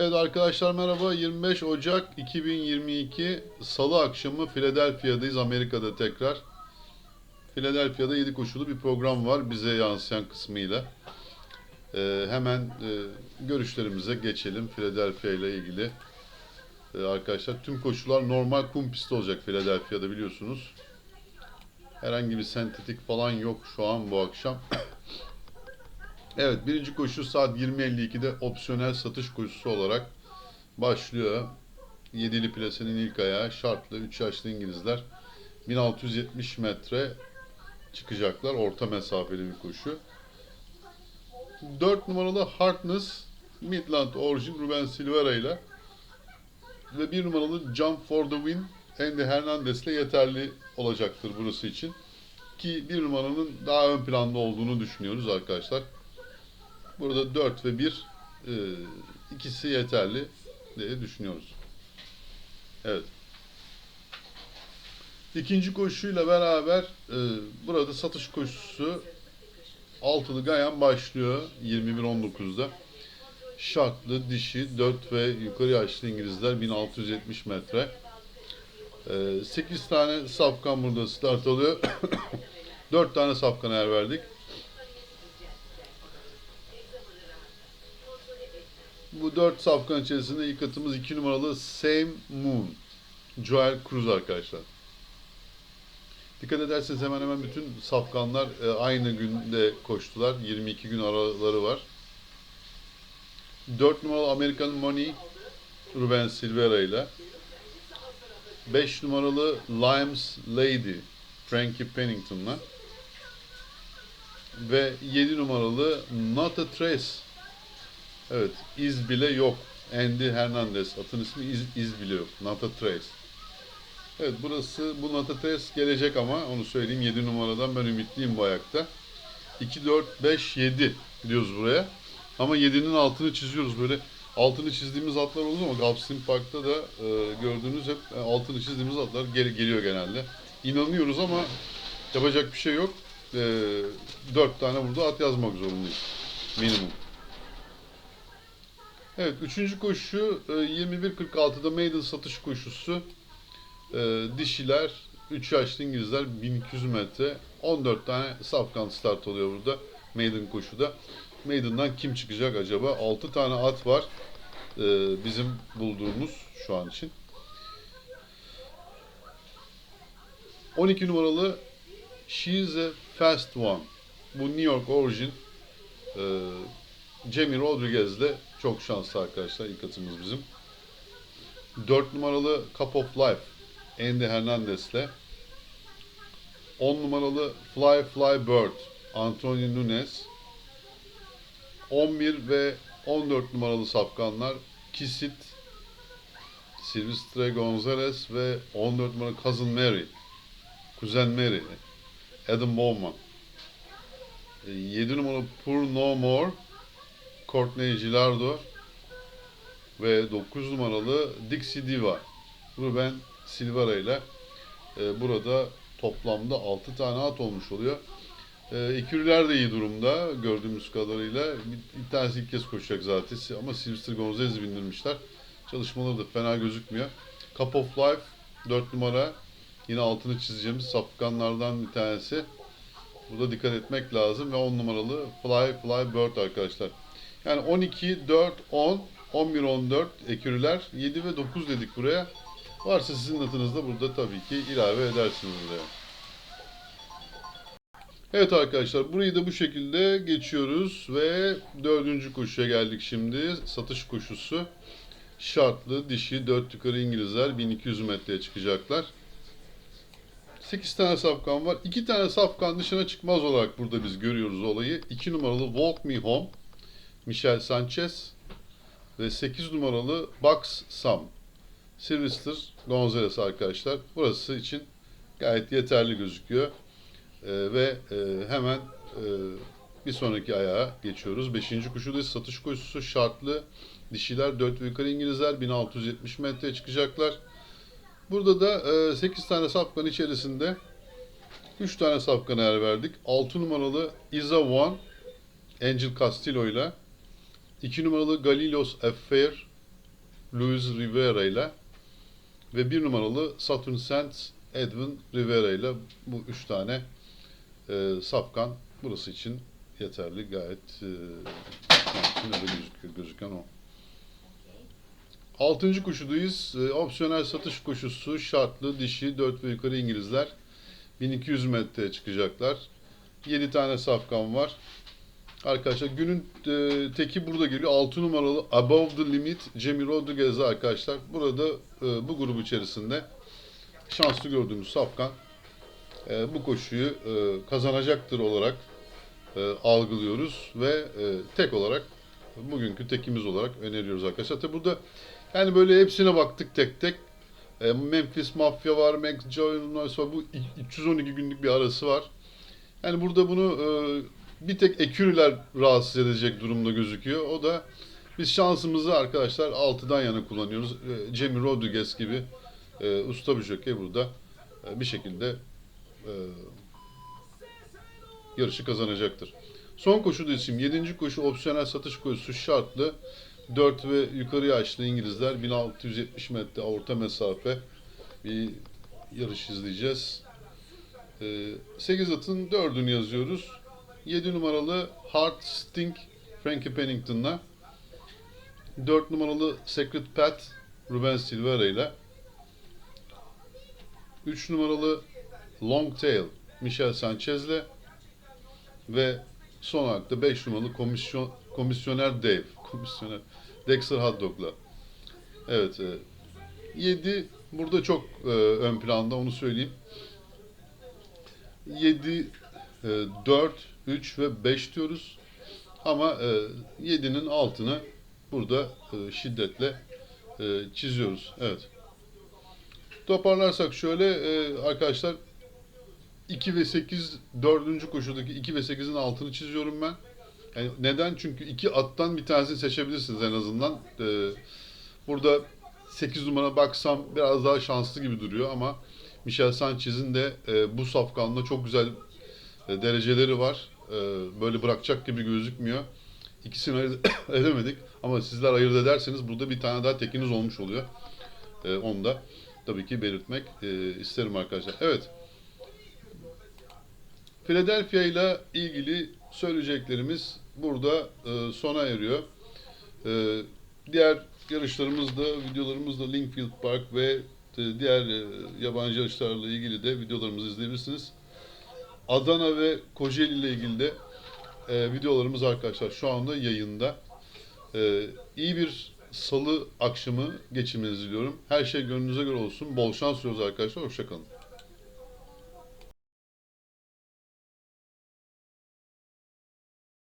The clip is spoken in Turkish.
Evet arkadaşlar merhaba. 25 Ocak 2022 Salı akşamı Philadelphia'dayız. Amerika'da tekrar. Philadelphia'da 7 koşulu bir program var bize yansıyan kısmıyla. Ee, hemen e, görüşlerimize geçelim Philadelphia ile ilgili. Ee, arkadaşlar tüm koşular normal kum pisti olacak Philadelphia'da biliyorsunuz. Herhangi bir sentetik falan yok şu an bu akşam. Evet birinci koşu saat 20.52'de opsiyonel satış koşusu olarak başlıyor. Yedili plasenin ilk ayağı şartlı 3 yaşlı İngilizler 1670 metre çıkacaklar. Orta mesafeli bir koşu. 4 numaralı Harkness Midland orijin Ruben Silvera ile ve 1 numaralı Jump for the Win Andy Hernandez ile yeterli olacaktır burası için. Ki 1 numaranın daha ön planda olduğunu düşünüyoruz arkadaşlar. Burada 4 ve 1 e, ikisi yeterli diye düşünüyoruz. Evet. İkinci koşuyla beraber e, burada satış koşusu altılı gayan başlıyor 21-19'da. Şartlı, dişi, 4 ve yukarı yaşlı İngilizler 1670 metre. E, 8 tane safkan burada start alıyor. 4 tane safkan yer verdik. Bu dört safkan içerisinde ilk atımız 2 numaralı Same Moon. Joel Cruz arkadaşlar. Dikkat ederseniz hemen hemen bütün safkanlar e, aynı günde koştular. 22 gün araları var. 4 numaralı American Money Ruben Silvera ile 5 numaralı Limes Lady Frankie Pennington'la ve 7 numaralı Not a Trace Evet, iz bile yok. Andy Hernandez. Atın ismi iz, iz bile yok. Nata Trace. Evet, burası bu Nata Trace gelecek ama onu söyleyeyim 7 numaradan ben ümitliyim bu ayakta. 2, 4, 5, 7 diyoruz buraya. Ama 7'nin altını çiziyoruz böyle. Altını çizdiğimiz atlar olur ama Gulfstream Park'ta da e, gördüğünüz hep e, altını çizdiğimiz atlar gel, geliyor genelde. İnanıyoruz ama yapacak bir şey yok. E, 4 tane burada at yazmak zorundayız. Minimum. Evet, üçüncü koşu e, 21.46'da maiden satış koşusu. E, dişiler, 3 yaşlı İngilizler 1200 metre. 14 tane safkan start oluyor burada maiden koşuda. Maiden'dan kim çıkacak acaba? 6 tane at var e, bizim bulduğumuz şu an için. 12 numaralı She's a Fast One. Bu New York Origin. E, Jamie Rodriguez'le çok şanslı arkadaşlar. İlk atımız bizim. 4 numaralı Cup of Life Andy Hernandez'le 10 numaralı Fly Fly Bird Antonio Nunes 11 ve 14 numaralı safkanlar Kisit Silvestre Gonzalez ve 14 numaralı Cousin Mary Kuzen Mary Adam Bowman 7 numaralı Pour No More Courtney Gilardo ve 9 numaralı Dixie Diva Ruben Silvera ile e, burada toplamda 6 tane at olmuş oluyor. E, ikililer de iyi durumda gördüğümüz kadarıyla. Bir, bir tanesi ilk kez koşacak zaten ama Sylvester Gonzalez'i bindirmişler. Çalışmaları da fena gözükmüyor. Cup of Life 4 numara yine altını çizeceğimiz sapkanlardan bir tanesi. Burada dikkat etmek lazım ve 10 numaralı Fly Fly Bird arkadaşlar. Yani 12, 4, 10, 11, 14 ekürüler, 7 ve 9 dedik buraya. Varsa sizin adınızda burada tabii ki ilave edersiniz buraya. Evet arkadaşlar burayı da bu şekilde geçiyoruz ve dördüncü koşuya geldik şimdi. Satış koşusu. Şartlı, dişi, 4 yukarı İngilizler 1200 metreye çıkacaklar. 8 tane safkan var. 2 tane safkan dışına çıkmaz olarak burada biz görüyoruz olayı. 2 numaralı Walk Me Home. Michel Sanchez ve 8 numaralı Box Sam. Sylvester Gonzalez arkadaşlar. Burası için gayet yeterli gözüküyor. Ee, ve e, hemen e, bir sonraki ayağa geçiyoruz. 5. kuşudayız. Satış koşusu şartlı. Dişiler 4 ve yukarı İngilizler 1670 metreye çıkacaklar. Burada da e, 8 tane safkan içerisinde 3 tane safkan yer verdik. 6 numaralı Isa One Angel Castillo ile 2 numaralı Galilos Affair Luis Rivera ile ve bir numaralı Saturn Sands Edwin Rivera ile bu üç tane e, safkan burası için yeterli gayet e, gözüküyor, gözüken o. Altıncı koşudayız. E, opsiyonel satış koşusu şartlı dişi 4 ve yukarı İngilizler 1200 metreye çıkacaklar. 7 tane safkan var. Arkadaşlar günün e, teki burada geliyor. 6 numaralı Above the Limit Jamie Rodriguez arkadaşlar. Burada e, bu grup içerisinde şanslı gördüğümüz safkan e, bu koşuyu e, kazanacaktır olarak e, algılıyoruz ve e, tek olarak bugünkü tekimiz olarak öneriyoruz arkadaşlar. Tabi burada yani böyle hepsine baktık tek tek. E, Memphis Mafia var, Max var. Bu 312 günlük bir arası var. Yani burada bunu e, bir tek ekürüler rahatsız edecek durumda gözüküyor. O da biz şansımızı arkadaşlar 6'dan yana kullanıyoruz. E, Jamie Rodriguez gibi e, usta bir jokey burada e, bir şekilde e, yarışı kazanacaktır. Son koşu da isim 7. koşu opsiyonel satış koşusu şartlı. 4 ve yukarı yaşlı İngilizler 1670 metre orta mesafe bir yarış izleyeceğiz. 8 atın 4'ünü yazıyoruz. 7 numaralı Heart Sting Frankie Pennington'la. 4 numaralı Secret Pat Ruben Silvera ile. 3 numaralı Long Tail Michel Sanchez'le ve son olarak da 5 numaralı komisyon, komisyoner Dave komisyoner Dexter Haddock'la. Evet 7 burada çok e, ön planda onu söyleyeyim. 7 e, 4 3 ve 5 diyoruz ama e, 7'nin altını burada e, şiddetle e, çiziyoruz evet Toparlarsak şöyle e, arkadaşlar 2 ve 8 dördüncü koşudaki 2 ve 8'in altını çiziyorum ben. Yani neden? Çünkü iki attan bir tanesini seçebilirsiniz en azından. E, burada 8 numara baksam biraz daha şanslı gibi duruyor ama Michel Sanchez'in de e, bu safkanla çok güzel e, dereceleri var. E, böyle bırakacak gibi gözükmüyor. İkisini ayırt edemedik ama sizler ayırt ederseniz burada bir tane daha tekiniz olmuş oluyor. E, onu da tabii ki belirtmek isterim arkadaşlar. Evet. Philadelphia ile ilgili söyleyeceklerimiz burada sona eriyor. Diğer yarışlarımızda, videolarımızda Linkfield Park ve diğer yabancı yarışlarla ilgili de videolarımızı izleyebilirsiniz. Adana ve Kocaeli ile ilgili de e, videolarımız arkadaşlar şu anda yayında. E, iyi bir salı akşamı geçirmenizi diliyorum. Her şey gönlünüze göre olsun. Bol şans diliyoruz arkadaşlar. Hoşçakalın.